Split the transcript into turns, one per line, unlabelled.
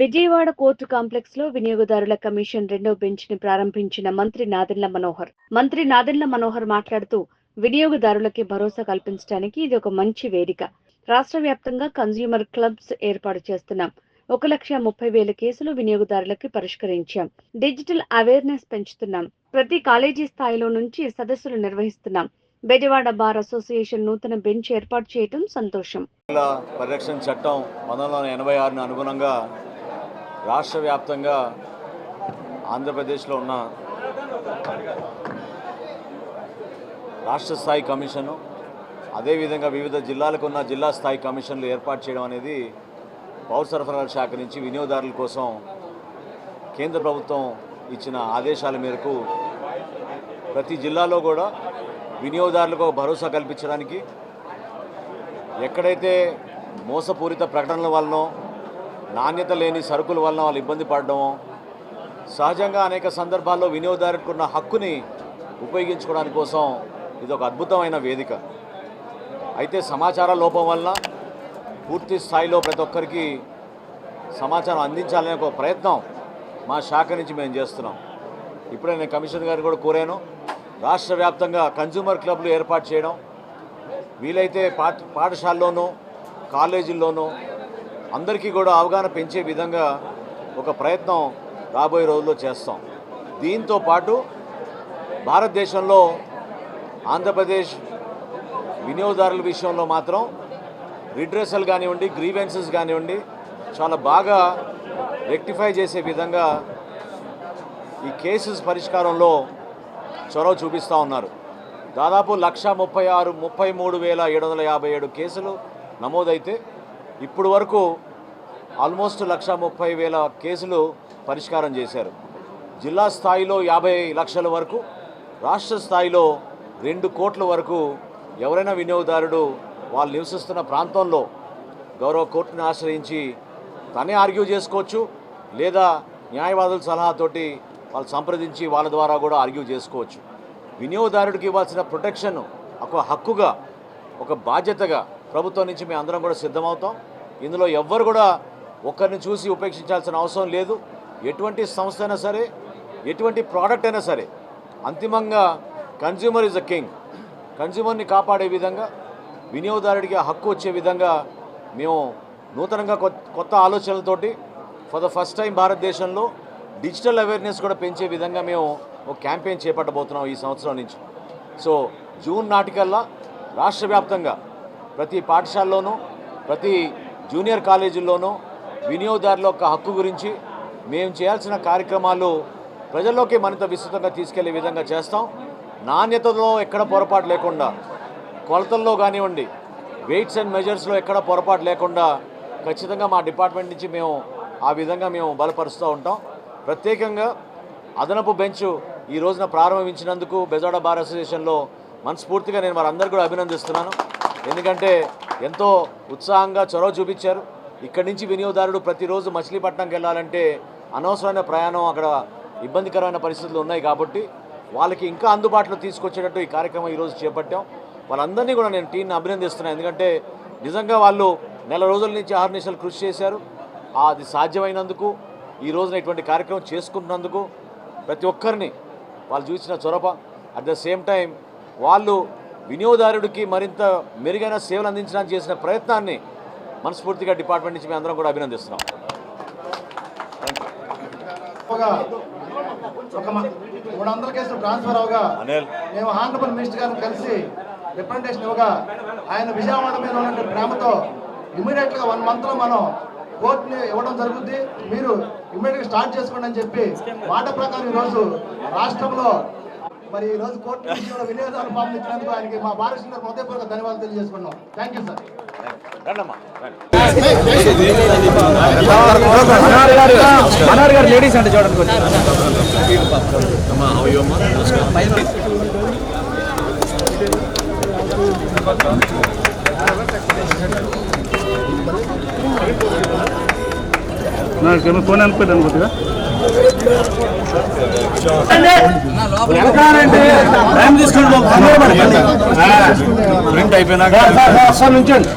Vijayawada court కాంప్లెక్స్లో వినియోగదారుల commission రెండో బెంచ్ని ప్రారంభించిన మంత్రి నాదెండ్ల మనోహర్. మంత్రి నాదెండ్ల మనోహర్ మాట్లాడుతూ వినియోగదారులకి భరోసా కల్పించడానికి ఇది ఒక మంచి వేదిక. రాష్ట్ర వ్యాప్తంగా కన్స్యూమర్ క్లబ్స్ ఏర్పాటు చేస్తున్నాం. ఒక లక్ష ముప్పై వేల కేసులు వినియోగదారులకి పరిష్కరించాం. డిజిటల్ అవేర్నెస్ పెంచుతున్నాం. ప్రతి కాలేజీ స్థాయిలో నుంచి సదస్సులు నిర్వహిస్తున్నాం. బెజవాడ బార్ అసోసియేషన్ నూతన బెంచ్ ఏర్పాటు చేయడం సంతోషం.
పరిరక్షణ చట్టం పంతొమ్మిది వందల ఎనభై ఆరును అనుగుణంగా రాష్ట్ర వ్యాప్తంగా ఆంధ్రప్రదేశ్లో ఉన్న రాష్ట్ర స్థాయి కమిషను అదేవిధంగా వివిధ జిల్లాలకు ఉన్న జిల్లా స్థాయి కమిషన్లు ఏర్పాటు చేయడం అనేది పౌర సరఫరాల శాఖ నుంచి వినియోగదారుల కోసం కేంద్ర ప్రభుత్వం ఇచ్చిన ఆదేశాల మేరకు ప్రతి జిల్లాలో కూడా వినియోగదారులకు భరోసా కల్పించడానికి ఎక్కడైతే మోసపూరిత ప్రకటనల వలనో నాణ్యత లేని సరుకుల వలన వాళ్ళు ఇబ్బంది పడడం సహజంగా అనేక సందర్భాల్లో వినియోగదారులకు ఉన్న హక్కుని ఉపయోగించుకోవడానికి కోసం ఇది ఒక అద్భుతమైన వేదిక. అయితే సమాచార లోపం వలన పూర్తి స్థాయిలో ప్రతి ఒక్కరికి సమాచారం అందించాలనే ఒక ప్రయత్నం మా శాఖ నుంచి మేము చేస్తున్నాం. ఇప్పుడే నేను కమిషనర్ గారిని కూడా కోరాను. రాష్ట్ర వ్యాప్తంగా కన్జ్యూమర్ క్లబ్లు ఏర్పాటు చేయడం వీలైతే పాఠశాలలోనూ కాలేజీల్లోనూ అందరికీ కూడా అవగాహన పెంచే విధంగా ఒక ప్రయత్నం రాబోయే రోజుల్లో చేస్తాం. దీంతో పాటు భారతదేశంలో ఆంధ్రప్రదేశ్ వినియోగదారుల విషయంలో మాత్రం రిడ్రెసల్ కానివ్వండి గ్రీవెన్సెస్ కానివ్వండి చాలా బాగా రెక్టిఫై చేసే విధంగా ఈ కేసెస్ పరిష్కారంలో చొరవ చూపిస్తూ ఉన్నారు. దాదాపు లక్ష ముప్పై ఆరు ముప్పై మూడు వేల ఏడు వందల యాభై ఏడు కేసులు నమోదైతే ఇప్పుడు వరకు ఆల్మోస్ట్ లక్ష ముప్పై వేల కేసులు పరిష్కారం చేశారు. జిల్లా స్థాయిలో యాభై లక్షల వరకు రాష్ట్ర స్థాయిలో రెండు కోట్ల వరకు ఎవరైనా వినియోగదారుడు వాళ్ళు నివసిస్తున్న ప్రాంతంలో గౌరవ కోర్టుని ఆశ్రయించి తనే ఆర్గ్యూ చేసుకోవచ్చు లేదా న్యాయవాదుల సలహాతోటి వాళ్ళు సంప్రదించి వాళ్ళ ద్వారా కూడా ఆర్గ్యూ చేసుకోవచ్చు. వినియోగదారుడికి ఇవ్వాల్సిన ప్రొటెక్షన్ ఒక హక్కుగా ఒక బాధ్యతగా ప్రభుత్వం నుంచి మేము అందరం కూడా సిద్ధమవుతాం. ఇందులో ఎవ్వరు కూడా ఒకరిని చూసి ఉపేక్షించాల్సిన అవసరం లేదు. ఎటువంటి సంస్థ అయినా సరే ఎటువంటి ప్రోడక్ట్ అయినా సరే అంతిమంగా కన్జ్యూమర్ ఇస్ అ కింగ్ కన్జ్యూమర్ని కాపాడే విధంగా వినియోగదారుడికి హక్కు వచ్చే విధంగా మేము నూతనంగా కొత్త కొత్త ఆలోచనలతోటి ఫర్ ద ఫస్ట్ టైం భారతదేశంలో డిజిటల్ అవేర్నెస్ కూడా పెంచే విధంగా మేము ఒక క్యాంపెయిన్ చేపట్టబోతున్నాం ఈ సంవత్సరం నుంచి. సో జూన్ నాటికల్లా రాష్ట్ర వ్యాప్తంగా ప్రతి పాఠశాలలోనూ ప్రతి జూనియర్ కాలేజీల్లోనూ వినియోగదారుల యొక్క హక్కు గురించి మేము చేయాల్సిన కార్యక్రమాలు ప్రజల్లోకి మరింత విస్తృతంగా తీసుకెళ్ళే విధంగా చేస్తాం. నాణ్యతలో ఎక్కడ పొరపాటు లేకుండా కొలతల్లో కానివ్వండి వెయిట్స్ అండ్ మెజర్స్లో ఎక్కడ పొరపాటు లేకుండా ఖచ్చితంగా మా డిపార్ట్మెంట్ నుంచి మేము ఆ విధంగా మేము బలపరుస్తూ ఉంటాం. ప్రత్యేకంగా అదనపు బెంచ్ ఈ రోజున ప్రారంభించినందుకు బెజాడ బార్ అసోసియేషన్లో మనస్ఫూర్తిగా నేను వారందరూ కూడా అభినందిస్తున్నాను. ఎందుకంటే ఎంతో ఉత్సాహంగా చొరవ చూపించారు. ఇక్కడి నుంచి వినియోగదారుడు ప్రతిరోజు మచిలీపట్నంకి వెళ్ళాలంటే అనవసరమైన ప్రయాణం అక్కడ ఇబ్బందికరమైన పరిస్థితులు ఉన్నాయి కాబట్టి వాళ్ళకి ఇంకా అందుబాటులో తీసుకొచ్చేటట్టు ఈ కార్యక్రమం ఈరోజు చేపట్టాం. వాళ్ళందరినీ కూడా నేను టీంని అభినందిస్తున్నాను ఎందుకంటే నిజంగా వాళ్ళు నెల రోజుల నుంచి ఆరు నిమిషాలు కృషి చేశారు. అది సాధ్యమైనందుకు ఈ రోజున ఇటువంటి కార్యక్రమం చేసుకుంటున్నందుకు ప్రతి ఒక్కరిని వాళ్ళు చూసిన చొరవ. అట్ ద సేమ్ టైం వాళ్ళు వినియోగదారుడికి మరింత మెరుగైన సేవలు అందించడానికి చేసిన ప్రయత్నాన్ని మనస్ఫూర్తిగా డిపార్ట్మెంట్ నుంచి మేము అందరం కూడా అభినందిస్తున్నాం.
మూడు వందల కేసులు ట్రాన్స్ఫర్ అవగా మేము ఆనరబుల్ మినిస్టర్ గారిని కలిసి రిప్రజెంటేషన్ ఇవ్వగా ఆయన విజయవాడ మీద ఉన్న ప్రేమతో ఇమీడియట్గా వన్ మంత్లో మనం కోర్టుని ఇవ్వడం జరుగుద్ది. మీరు ఇమీడియట్గా స్టార్ట్ చేసుకోండి అని చెప్పి మాట ప్రకారం ఈ రోజు రాష్ట్రంలో మరి ఈ రోజు కోర్టు విషయంలో వినియోగదారు ఫామ్ ఇచ్చినందుకు ఆయనకి మా బాలకృష్ణ హృదయపూర్వక ధన్యవాదాలు తెలియజేసుకున్నాం థ్యాంక్ యూ సార్
మనోహర్ గారు లేడీస్ అంటే చూడండి కొంచెం నాకు ఫోన్ అనుకోలేదు కొద్దిగా టైం తీసుకోండి
ప్రింట్ అయిపోయినాక
నుంచండి